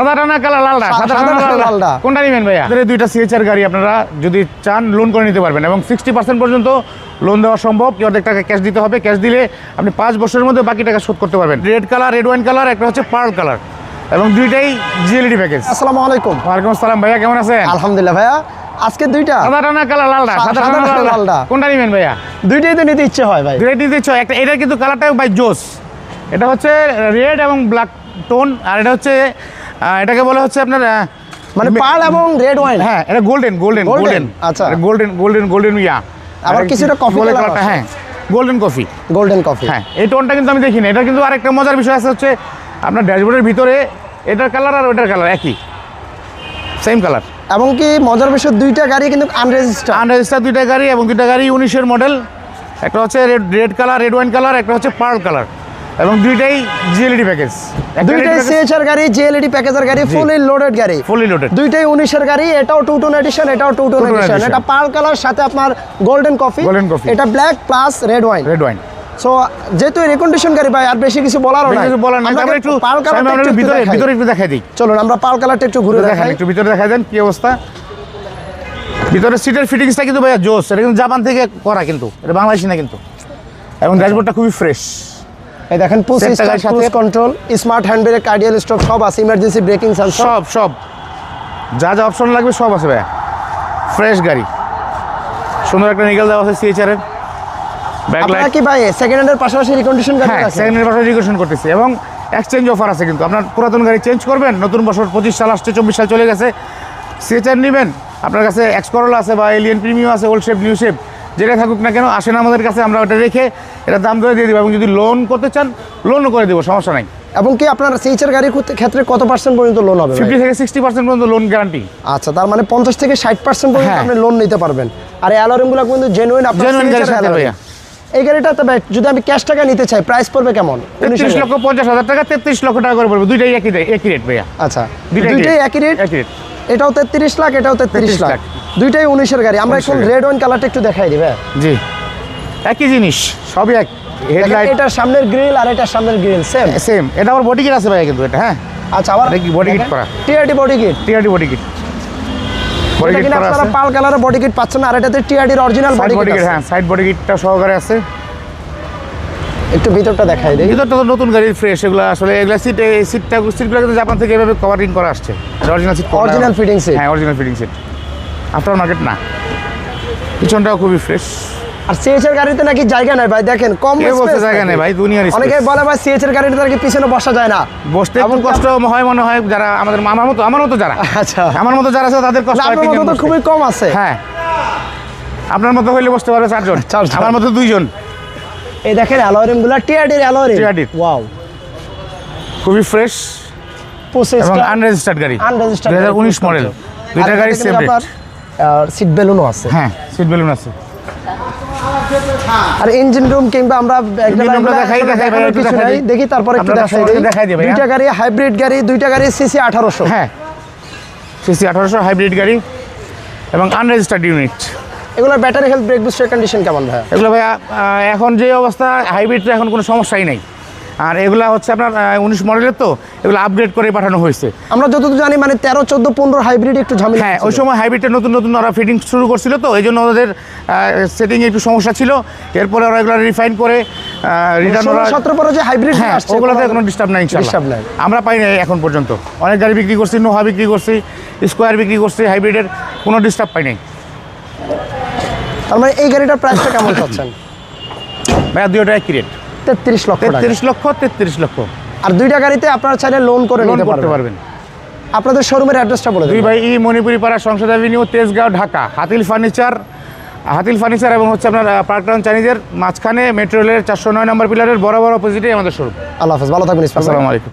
সাদা লালটা সাদা লালটা। কোনটা নেবেন ভাইয়া? এই দুইটা সিএচআর গাড়ি আপনারা যদি চান লোন করে নিতে পারবেন এবং সিক্সটি পার্সেন্ট পর্যন্ত লোন দেওয়া সম্ভব। অর্ধেক টাকা ক্যাশ দিতে হবে। ক্যাশ দিলে আপনি পাঁচ বছরের মধ্যে বাকি টাকা শোধ করতে পারবেন। Red colour red wine colour একটা হচ্ছে পার্ল কালার এবং দুইটাই জিএলডি প্যাকেজ আসসালামু আলাইকুম। ওয়ালাইকুম আসসালাম ভাইয়া কেমন আছেন? আলহামদুলিল্লাহ ভাইয়া আজকে দুইটা। সাদা লালটা লালটা। কোনটা নেবেন ভাইয়া? দুইটাই তো নিতে ইচ্ছে হয় ভাই। দুইটাই দিচ্ছ একটা এটা কিন্তু কালারটা বাই জোস। এটা হচ্ছে রেড এবং ব্ল্যাক টোন আর এটা হচ্ছে এটাকে বলা হচ্ছে আপনার মানে পার্ল এবং রেড ওয়াইন। হ্যাঁ এটা গোল্ডেন গোল্ডেন গোল্ডেন? আচ্ছা। Golden golden golden yeah. আবার কিছুটা কি coffee বলে colour কালারটা হ্যাঁ গোল্ডেন কফি গোল্ডেন কফি হ্যাঁ এই টোনটা কিন্তু আমি দেখিনি। এটা কিন্তু আরেকটা মজার বিষয় আছে হচ্ছে আপনার ড্যাশবোর্ডের ভিতরে এটার কালার আর ওটার কালার একই। সেম কালার এবং কি মজার বিষয় দুইটা গাড়ি কিন্তু আনরেজিস্টার্ড আনরেজিস্টার দুইটা গাড়ি এবং দুইটা গাড়ি উনিশের মডেল একটা হচ্ছে red red colour red wine colour একটা হচ্ছে পার্ল কালার এবং দুইটাই জিএলডি প্যাকেজ দুইটাই সিএচআর গাড়ি জেএলইডি প্যাকেজের গাড়ি ফুলি লোডেড গাড়ি। ফুলি লোডেড দুইটাই উনিশের গাড়ি এটাও টু টোন এডিশন এটাও টু টোন এডিশন এটা পার্ল কালার সাথে আপনার গোল্ডেন কফি Golden coffee। এটা black plus red wine red wine so যেহেতু রিকন্ডিশন গাড়ি ভাই আর বেশি কিছু বলারও নাই। কিছু বলার নাই। আমরা একটু পার্ল কালারটা একটু ভিতরে দেখাই। ভিতরে একটু দেখাই দিই। চলুন আমরা পার্ল কালারটা একটু ঘুরে দেখাই একটু ভিতরে দেখা দেন কি অবস্থা? ভিতরে সিটের ফিটিংসটা কিন্তু ভাইয়া জোস। এটা কিন্তু জাপান থেকে করা কিন্তু। এটা বাংলাদেশি না কিন্তু। এবং ড্যাশবোর্ডটা খুবই ফ্রেশ এই দেখেন পুশ স্টার্ট সাথে- কন্ট্রোল স্মার্ট হ্যান্ড ব্রেক কার্ডিয়াল স্টপ সব আছে ইমার্জেন্সি ব্রেকিং সেন্সর সব সব। যা যা অপশন লাগবে সব আছে ভাইয়া। ফ্রেশ গাড়ি। সুন্দর একটা নিকেল দেওয়া আছে সিএচআর এর। আপনারা কি ভাই সেকেন্ড হ্যান্ডের পাশাপাশি রিকন্ডিশন গাড়ি হ্যাঁ আছে? সেকেন্ডের পাশে রিকোয়েশন করতেছি। এবং এক্সচেঞ্জ অফার আছে কিন্তু। আপনার পুরাতন গাড়ি চেঞ্জ করবেন নতুন বছর পঁচিশ সাল আসছে চব্বিশ সাল চলে গেছে। সিএচআর নেবেন। আপনার কাছে এক্স করোলা আছে বা এলিয়ান প্রিমিয়াম আছে ওল্ড শেপ নিউ শেপ যেটা থাকুক না কেন আসেন আমাদের কাছে আমরা ওটা রেখে এটা দাম ধরে দিয়ে দেবো। এবং যদি লোন করতে চান লোনও করে দেবো সমস্যা নাই। এবং কি আপনার সিএচআর গাড়ির ক্ষেত্রে- ক্ষেত্রে কত পার্সেন্ট পর্যন্ত লোন হবে ফিফটি থেকে সিক্সটি পার্সেন্ট পর্যন্ত লোন গ্যারান্টি আচ্ছা তার মানে পঞ্চাশ থেকে ষাট পার্সেন্ট পর্যন্ত হ্যাঁ। আপনি লোন নিতে পারবেন। আর অ্যালোরিমগুলো কিন্তু জেনুইন ভাইয়া। এই গাড়িটা তবে যদি আমি ক্যাশ টাকা নিতে চাই প্রাইস পড়বে কেমন? তেত্রিশ লক্ষ পঞ্চাশ হাজার টাকা তেত্রিশ লক্ষ টাকা করে পড়বে। দুইটাই একই একই রেট ভাইয়া। আচ্ছা দুইটাই একই রেট একই রেট এটাও তেত্রিশ লাখ এটাও তেত্রিশ 33 লাখ। লাখ। দুইটাই উনিশের গাড়ি। আমরা 19 এখন রেড ওয়ান কালারটা একটু দেখাই দিবে জি। একই জিনিস সবই এক। হেডলাইট এটার সামনের গ্রিল আর এটার সামনের গ্রিল সেম সেম এটা আবার বডি কিট আছে ভাই কিন্তু এটা হ্যাঁ? আচ্ছা আবার এটা কি body kit করা? TRD body kit TRD body kit body kit করা আপনারা পাল কালারের বডি কিট পাচ্ছেন আর এটাতে টিআরডির original body body kit kit হ্যাঁ সাইড বডি কিটটা সহকারে আছে। একটু ভিতরটা দেখাই দিই। ভিতরটা তো নতুন গাড়ির ফ্রেশ এগুলো আসলে এগুলা সিট এই সিটটা সিটগুলো কিন্তু জাপান থেকে এভাবে কভারিং করা আসছে। Original seat original fitting seat। হ্যাঁ original fitting seat after market না? পিছনটাও খুবই ফ্রেশ আর সিএচএর গাড়িতে নাকি জায়গা নাই ভাই দেখেন কম জায়গা। নেই ভাই দুনিয়ার অনেকে। বলে ভাই সিএচএর গাড়িতে নাকি পিছনে বসা যায় না। বসতে এমন কষ্ট হয় মনে হয় যারা আমাদের আমার মতো আমার মতো যারা। আচ্ছা। আমার মতো যারা আছে তাদের কষ্ট হয় মতো তো খুবই কম আছে। হ্যাঁ। আপনার মতো হইলে বসতে পারবে চারজন। চারজন। আমার মতো দুইজন। এই দেখেন অ্যালোরিমগুলা টিআরডির অ্যালোরিম TRD ওয়াও খুবই ফ্রেশ প্রসেস এবং আনরেজিস্টার্ড গাড়ি। উনিশ গাড়ি, মডেল দুইটা গাড়ি সেম রেট সিট বেলুনও আছে। হ্যাঁ সিট বেলুন আছে। আর ইঞ্জিন রুম কিংবা আমরা এগুলা কিছু নাই। দেখি তারপরে একটু দেখাই দেখাই দিই দুইটা গাড়ি হাইব্রিড গাড়ি দুইটা গাড়ি সিসি আঠারোশো। হ্যাঁ। সিসি আঠারোশো হাইব্রিড গাড়ি এবং আনরেজিস্টার্ড ইউনিট এগুলোর ব্যাটারি হেলথ ব্রেক বুস্টের কন্ডিশন কেমন ভাই এগুলো ভাইয়া এখন যে অবস্থা হাইব্রিডটা এখন কোনো সমস্যাই নেই। আর এগুলা হচ্ছে আপনার উনিশ মডেলের তো এগুলো আপগ্রেড করে পাঠানো হয়েছে। আমরা যতদূর জানি মানে তেরো চোদ্দ পনেরো হাইব্রিড একটু ঝামেলা হ্যাঁ ওই সময় হাইব্রিডটা নতুন নতুন ওরা ফিটিং শুরু করছিল তো এই জন্য ওদের সেটিং একটু সমস্যা ছিল। এরপরে ওরা এগুলো রিফাইন করে রিটার্ন ওরা সতেরো পরে যে হাইব্রিড হ্যাঁ ওগুলোতে কোনো ডিস্টার্ব নাই নাই। আমরা পাই না এখন পর্যন্ত। অনেক গাড়ি বিক্রি করছি নোহা বিক্রি করছি স্কোয়ার বিক্রি করছি হাইব্রিডের কোনো ডিস্টার্ব পাই নাই। তার মানে এই গাড়িটার প্রাইসটা কেমন পাচ্ছেন ভাইয়া দুইটা একই রেট তেত্রিশ লক্ষ তেত্রিশ লক্ষ তেত্রিশ লক্ষ। আর দুইটা গাড়িতে আপনারা চাইলে লোন করে লোন করতে পারবেন। আপনাদের শোরুমের অ্যাড্রেসটা বলে দুই ভাই ই Manipuri Para Sangsad avenue Tejgaon Dhaka. Hatil furniture Hatil furniture এবং হচ্ছে আপনার পার্কটাউন চাইনিজের মাঝখানে মেট্রো রেলের চারশো নয় নম্বর পিলারের বড় বড় অপোজিটে আমাদের শোরুম আল্লাহ হাফেজ ভালো থাকবেন আসসালামু আলাইকুম।